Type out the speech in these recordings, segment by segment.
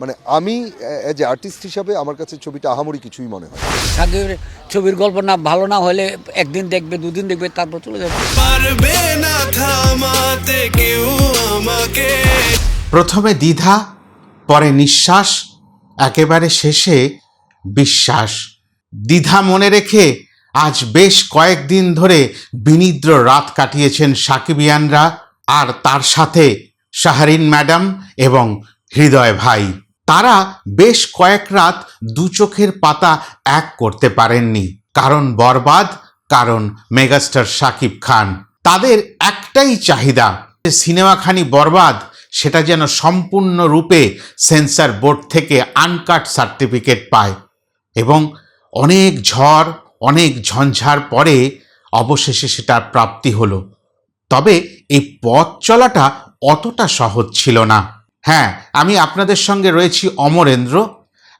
মানে আমি as a artist হিসাবে আমার কাছে ছবিটা আহামরি কিছুই মনে হয়। সাকিবের ছবির গল্প না ভালো না হলে একদিন দেখবে দুদিন দেখবে তারপর চলে যাবে। পারবে না থামাতে কেউ আমাকে। প্রথমে দ্বিধা পরে নিঃশ্বাস একেবারে শেষে বিশ্বাস। দ্বিধা মনে রেখে আজ বেশ কয়েকদিন ধরে বিনিদ্র রাত কাটিয়েছেন সাকিবিয়ানরা আর তার সাথে শাহরিন ম্যাডাম এবং হৃদয় ভাই। তারা বেশ কয়েক রাত দু চোখের পাতা এক করতে পারেননি। কারণ বরবাদ, কারণ মেগাস্টার শাকিব খান। তাদের একটাই চাহিদা, যে সিনেমাখানি বরবাদ, সেটা যেন সম্পূর্ণরূপে সেন্সর বোর্ড থেকে আনকাট সার্টিফিকেট পায়। এবং অনেক ঝড়, অনেক ঝঞ্ঝার পরে অবশেষে সেটার প্রাপ্তি হলো। তবে এই পথ চলাটা অতটা সহজ ছিল না। হ্যাঁ আমি আপনাদের সঙ্গে রয়েছি অমরেন্দ্র।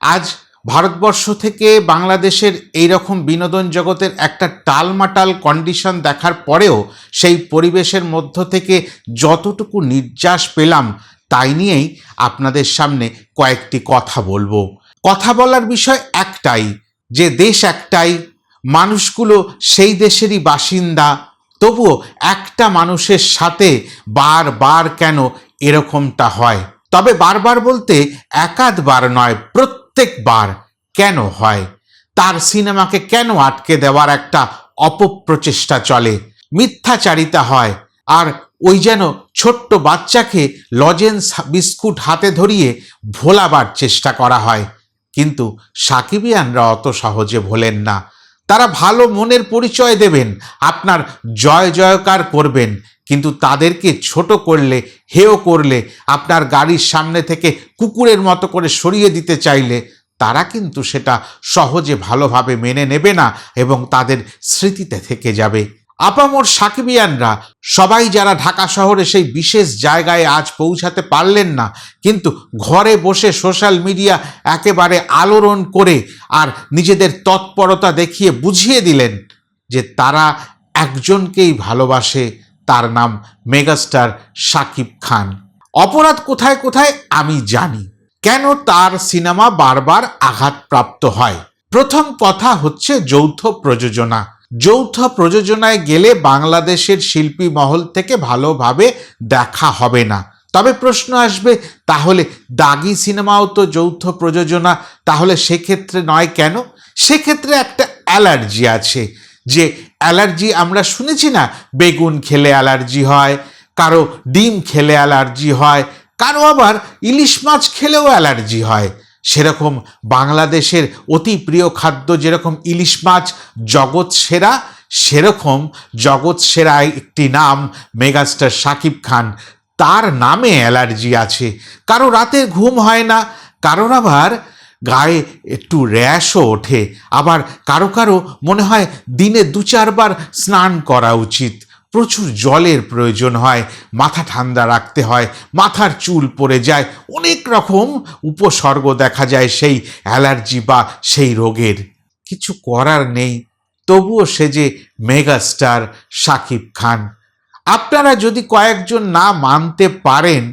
আজ ভারতবর্ষ থেকে বাংলাদেশের এই রকম বিনোদন জগতের একটা টালমাটাল কন্ডিশন দেখার পরেও সেই পরিবেশের মধ্য থেকে যতটুকু নির্যাস পেলাম, তাই নিয়েই আপনাদের সামনে কয়েকটি কথা বলব। কথা বলার বিষয় একটাই, যে দেশ একটাই, মানুষগুলো সেই দেশেরই বাসিন্দা, তবুও একটা মানুষের সাথে বারবার কেন এরকমটা হয়? তবে বারবার বলতে একাধবার নয়, প্রত্যেকবার কেন হয়? তার সিনেমাকে কেন আটকে দেওয়ার একটা অপপ্রচেষ্টা চলে? মিথ্যাচারিতা হয়। আর ওই যেন ছোট্ট বাচ্চাকে লজেন্স বিস্কুট হাতে ধরিয়ে ভোলাবার চেষ্টা করা হয়। কিন্তু সাকিবিয়ানরা অত সহজে ভোলেন না। তারা ভালো মনের পরিচয় দেবেন, আপনার জয় জয়কার করবেন কিন্তু তাদেরকে ছোট করলে, হেয় করলে, আপনার গাড়ির সামনে থেকে কুকুরের মতো করে সরিয়ে দিতে চাইলে, তারা কিন্তু সেটা সহজে ভালোভাবে মেনে নেবে না এবং তাদের স্মৃতিতে থেকে যাবে। আপামর সাকিবিয়ানরা সবাই যারা ঢাকা শহরে সেই বিশেষ জায়গায় আজ পৌঁছাতে পারলেন না, কিন্তু ঘরে বসে সোশ্যাল মিডিয়া একেবারে আলোড়ন করে আর নিজেদের তৎপরতা দেখিয়ে বুঝিয়ে দিলেন যে তারা একজনকেই ভালোবাসে তার নাম মেগাস্টার শাকিব খান। অপরাধ কোথায় কোথায় আমি জানি। কেন তার সিনেমা বারবার আঘাতপ্রাপ্ত হয়? প্রথম কথা হচ্ছে যৌথ প্রযোজনা। যৌথ প্রযোজনায় গেলে বাংলাদেশের শিল্পী মহল থেকে ভালোভাবে দেখা হবে না। তবে প্রশ্ন আসবে, তাহলে দাগি সিনেমাও তো যৌথ প্রযোজনা, তাহলে সেক্ষেত্রে নয় কেন? সেক্ষেত্রে একটা অ্যালার্জি আছে। যে অ্যালার্জি আমরা শুনেছি না, বেগুন খেলে অ্যালার্জি হয়, কারও ডিম খেলে অ্যালার্জি হয়, কারও আবার ইলিশ মাছ খেলেও অ্যালার্জি হয়। সেরকম বাংলাদেশের অতি প্রিয় খাদ্য যেরকম ইলিশ মাছ, জগৎ সেরা, সেরকম জগৎ সেরা একটি নাম মেগাস্টার শাকিব খান। তার নামে অ্যালার্জি আছে। কারও রাতে ঘুম হয় না, কারোর আবার গায়ে একটু র্যাশও ওঠে। আবার কারও কারও মনে হয় দিনে দু চারবার স্নান করা উচিত। প্রচুর জলের প্রয়োজন হয়, মাথা ঠান্ডা রাখতে হয়, মাথার চুল পড়ে যায়, অনেক রকম উপসর্গ দেখা যায় সেই অ্যালার্জি বা সেই রোগের। কিছু করার নেই, তবুও সে যে মেগাস্টার শাকিব খান। আপনারা যদি কয়েকজন না মানতে পারেন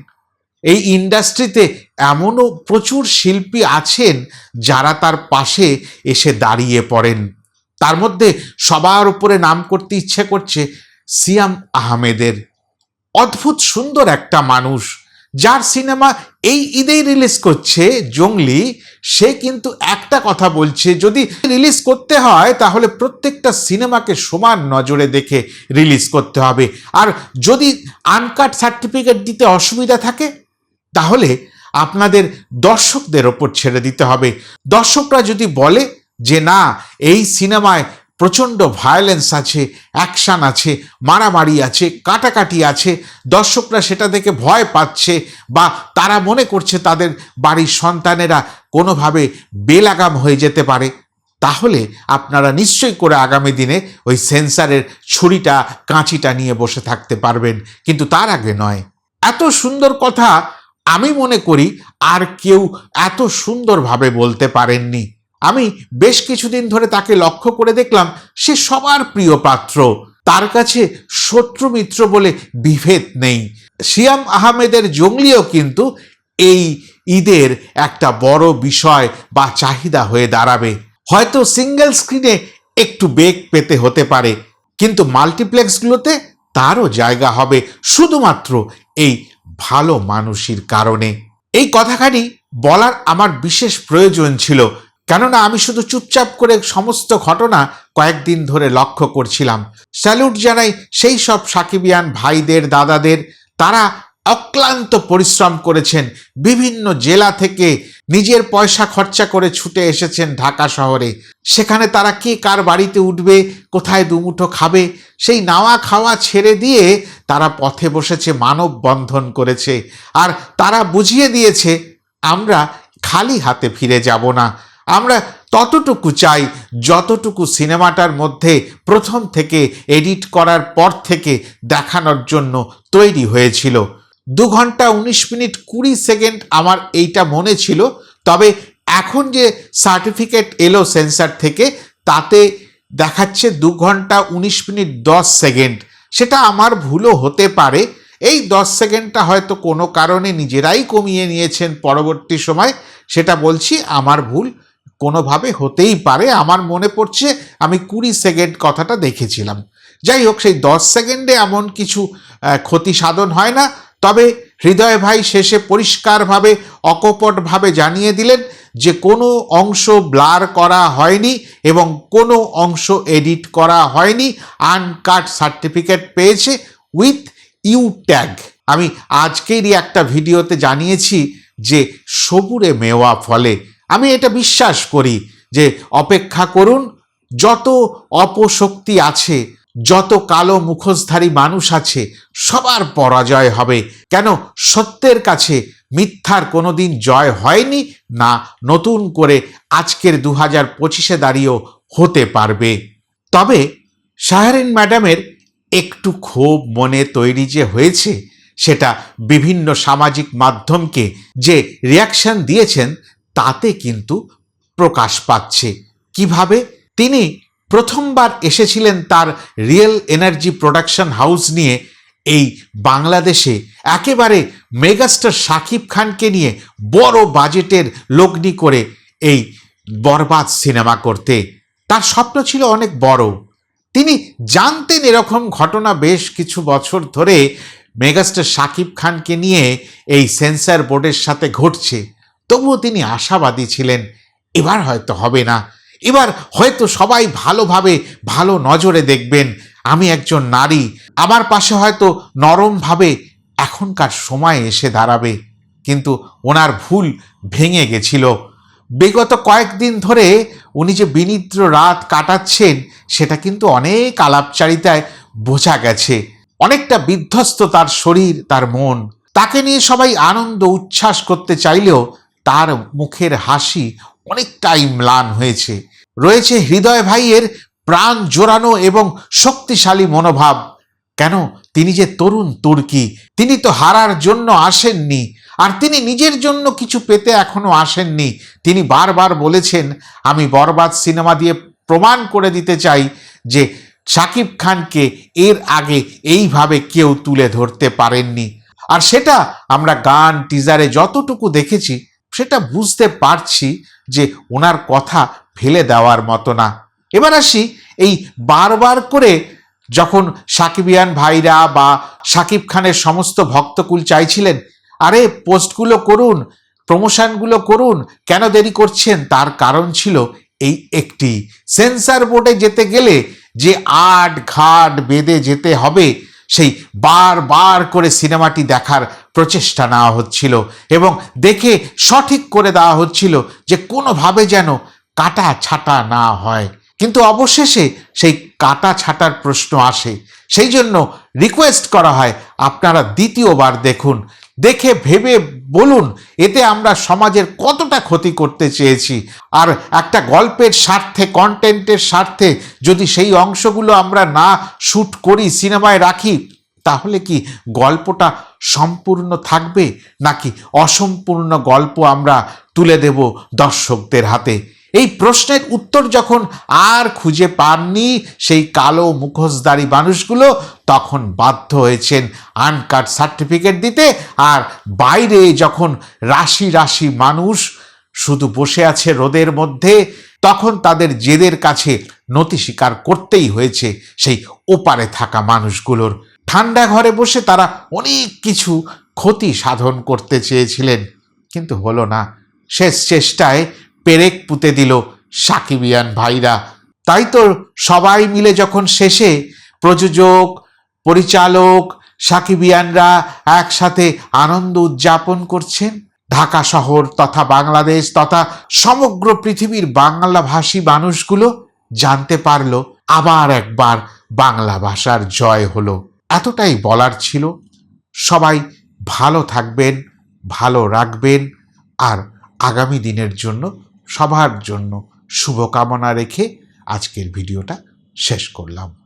এই ইন্ডাস্ট্রিতে এমনও প্রচুর শিল্পী আছেন যারা তার পাশে এসে দাঁড়িয়ে পড়েন। তার মধ্যে সবার উপরে নাম করতে ইচ্ছে করছে সিয়াম আহমেদের। অদ্ভুত সুন্দর একটা মানুষ, যার সিনেমা এই ঈদেই রিলিজ করছে জঙ্গলি। সে কিন্তু একটা কথা বলছে, যদি রিলিজ করতে হয় তাহলে প্রত্যেকটা সিনেমাকে সমান নজরে দেখে রিলিজ করতে হবে। আর যদি আনকাট সার্টিফিকেট দিতে অসুবিধা থাকে তাহলে আপনাদের দর্শকদের ওপর ছেড়ে দিতে হবে। দর্শকরা যদি বলে যে, না, এই সিনেমায় প্রচণ্ড ভায়োলেন্স আছে অ্যাকশান আছে, মারামারি আছে, কাটাকাটি আছে, দর্শকরা সেটা দেখে ভয় পাচ্ছে বা তারা মনে করছে তাদের বাড়ির সন্তানেরা কোনোভাবে বেলাগাম হয়ে যেতে পারে, তাহলে আপনারা নিশ্চয়ই করে আগামী দিনে ওই সেন্সারের ছুরিটা, কাঁচিটা নিয়ে বসে থাকতে পারবেন। কিন্তু তার আগে নয়। এত সুন্দর কথা আমি মনে করি আর কেউ এত সুন্দরভাবে বলতে পারেননি। আমি বেশ কিছুদিন ধরে তাকে লক্ষ্য করে দেখলাম, সে সবার প্রিয় পাত্র। তার কাছে শত্রু মিত্র বলে বিভেদ নেই। সিয়াম আহমেদের জঙ্গলিও কিন্তু এই ঈদের একটা বড় বিষয় বা চাহিদা হয়ে দাঁড়াবে। হয়তো সিঙ্গেল স্ক্রিনে একটু বেগ পেতে হতে পারে, কিন্তু মাল্টিপ্লেক্সগুলোতে তারও জায়গা হবে শুধুমাত্র এই ভালো মানুষের কারণে। এই কথাখানি বলার আমার বিশেষ প্রয়োজন ছিল, কেননা আমি শুধু চুপচাপ করে সমস্ত ঘটনা কয়েকদিন ধরে লক্ষ্য করছিলাম। স্যালুট জানাই সেই সব সাকিবিয়ান ভাইদের, দাদাদের, তারা অক্লান্ত পরিশ্রম করেছেন। বিভিন্ন জেলা থেকে নিজের পয়সা খরচা করে ছুটে এসেছেন ঢাকা শহরে। সেখানে তারা কে কার বাড়িতে উঠবে, কোথায় দুমুঠো খাবে, সেই নাওয়া খাওয়া ছেড়ে দিয়ে তারা পথে বসেছে, মানব বন্ধন করেছে। আর তারা বুঝিয়ে দিয়েছে, আমরা খালি হাতে ফিরে যাব না। আমরা ততটুকু চাই, যতটুকু সিনেমাটার মধ্যে প্রথম থেকে এডিট করার পর থেকে দেখানোর জন্য তৈরি হয়েছিল। দু ঘণ্টা উনিশ মিনিট কুড়ি সেকেন্ড আমার এইটা মনে ছিল। তবে এখন যে সার্টিফিকেট এলো সেন্সার থেকে, তাতে দেখাচ্ছে দু ঘণ্টা উনিশ মিনিট দশ সেকেন্ড। সেটা আমার ভুলও হতে পারে। এই দশ সেকেন্ডটা হয়তো কোনো কারণে নিজেরাই কমিয়ে নিয়েছেন পরবর্তী সময়, সেটা বলছি আমার ভুল কোনোভাবে হতেই পারে। আমার মনে পড়ছে আমি কুড়ি সেকেন্ড কথাটা দেখেছিলাম। যাই হোক, সেই দশ সেকেন্ডে এমন কিছু ক্ষতি সাধন হয় না। তবে হৃদয় ভাই শেষে পরিষ্কারভাবে, অকপটভাবে জানিয়ে দিলেন যে কোনো অংশ ব্লার করা হয়নি এবং কোনো অংশ এডিট করা হয়নি। আনকাট সার্টিফিকেট পেয়েছে উইথ ইউ ট্যাগ। আমি আজকেরই একটা ভিডিওতে জানিয়েছি যে সবুরে মেওয়া ফলে। আমি এটা বিশ্বাস করি যে অপেক্ষা করুন, যত অপশক্তি আছে যত কালো মুখোশধারী মানুষ আছে, সবার পরাজয় হবে। কেন? সত্যের কাছে মিথ্যার কোনোদিন জয় হয়নি না নতুন করে আজকের দু হাজার পঁচিশে দাঁড়িয়েও হতে পারবে। তবে শাহরিন ম্যাডামের একটু ক্ষোভ মনে তৈরি যে হয়েছে, সেটা বিভিন্ন সামাজিক মাধ্যমকে যে রিয়াকশন দিয়েছেন, তাতে কিন্তু প্রকাশ পাচ্ছে। কীভাবে? তিনি প্রথমবার এসেছিলেন তার রিয়েল এনার্জি প্রোডাকশন হাউস নিয়ে এই বাংলাদেশে। একেবারে মেগাস্টার শাকিব খানকে নিয়ে বড় বাজেটের লগ্নি করে এই বরবাদ সিনেমা করতে। তার স্বপ্ন ছিল অনেক বড়। তিনি জানতেন এরকম ঘটনা বেশ কিছু বছর ধরে মেগাস্টার শাকিব খানকে নিয়ে এই সেন্সার বোর্ডের সাথে ঘটছে। তবুও তিনি আশাবাদী ছিলেন, এবার হয়তো হবে না। এবার হয়তো সবাই ভালোভাবে ভালো নজরে দেখবেন। আমি একজন নারী, আমার পাশে হয়তো নরমভাবে এখনকার সময় এসে দাঁড়াবে, কিন্তু ওনার ভুল ভেঙে গেছিল। বিগত কয়েকদিন ধরে উনি যে বিনিদ্র রাত কাটাচ্ছেন, সেটা কিন্তু অনেক আলাপচারিতায় বোঝা গেছে। অনেকটা বিধ্বস্ত তার শরীর, তার মন। তাকে নিয়ে সবাই আনন্দ, উচ্ছ্বাস করতে চাইলেও তার মুখের হাসি অনেকটাই ম্লান হয়েছে। রয়েছে হৃদয় ভাইয়ের প্রাণ জোরানো এবং শক্তিশালী মনোভাব। কেন? তিনি যে তরুণ তুর্কি, তিনি তো হারার জন্য আসেননি, আর তিনি নিজের জন্য কিছু পেতে এখনও আসেননি। তিনি বারবার বলেছেন, আমি বরবাদ সিনেমা দিয়ে প্রমাণ করে দিতে চাই যে শাকিব খানকে এর আগে এইভাবে কেউ তুলে ধরতে পারেননি। আর সেটা আমরা গান টিজারে যতটুকু দেখেছি সেটা বুঝতে পারছি যে ওনার কথা ফেলে দেওয়ার মতো না। এবার আসি এই বারবার করে যখন সাকিবিয়ান ভাইরা বা সাকিব খানের সমস্ত ভক্তকুল চাইছিলেন, আরে পোস্টগুলো করুন, প্রমোশনগুলো করুন, কেন দেরি করছেন? তার কারণ ছিল এই একটি সেন্সার বোর্ডে যেতে গেলে যে আট ঘাট বেঁধে যেতে হবে সেই বারবার করে সিনেমাটি দেখার প্রচেষ্টা নেওয়া হচ্ছিল এবং দেখে সঠিক করে দেওয়া হচ্ছিল যে কোনোভাবে যেন কাটা ছাটা না হয়। কিন্তু অবশেষে সেই কাটা ছাটার প্রশ্ন আসে। সেই জন্য রিকোয়েস্ট করা হয়, আপনারা দ্বিতীয়বার দেখুন। দেখে ভেবে বলুন, এতে আমরা সমাজের কতটা ক্ষতি করতে চেয়েছি? আর একটা গল্পের স্বার্থে কন্টেন্টের স্বার্থে যদি সেই অংশগুলো আমরা না শ্যুট করি, সিনেমায় রাখি, তাহলে কি গল্পটা সম্পূর্ণ থাকবে? নাকি অসম্পূর্ণ গল্প আমরা তুলে দেব দর্শকদের হাতে? এই প্রশ্নের উত্তর যখন আর খুঁজে পাননি সেই কালো মুখোশধারী মানুষগুলো তখন বাধ্য হয়েছেন আনকাট সার্টিফিকেট দিতে। আর বাইরে যখন রাশি রাশি মানুষ শুধু বসে আছে রোদের মধ্যে, তখন তাদের জেদের কাছে নতি স্বীকার করতেই হয়েছে সেই ওপারে থাকা মানুষগুলোর। ঠান্ডা ঘরে বসে তারা অনেক কিছু ক্ষতি সাধন করতে চেয়েছিলেন, কিন্তু হলো না। শেষ চেষ্টায় পেরেক পুঁতে দিল সাকিবিয়ান ভাইরা। তাই তো সবাই মিলে যখন শেষে প্রযোজক, পরিচালক, সাকিবিয়ানরা একসাথে আনন্দ উদযাপন করছেন, ঢাকা শহর তথা বাংলাদেশ তথা সমগ্র পৃথিবীর বাংলাভাষী মানুষগুলো জানতে পারল, আবার একবার বাংলা ভাষার জয় হলো। এতটাই বলার ছিল। সবাই ভালো থাকবেন, ভালো রাখবেন, আর আগামী দিনের জন্য সবার জন্য শুভকামনা রেখে আজকের ভিডিওটা শেষ করলাম।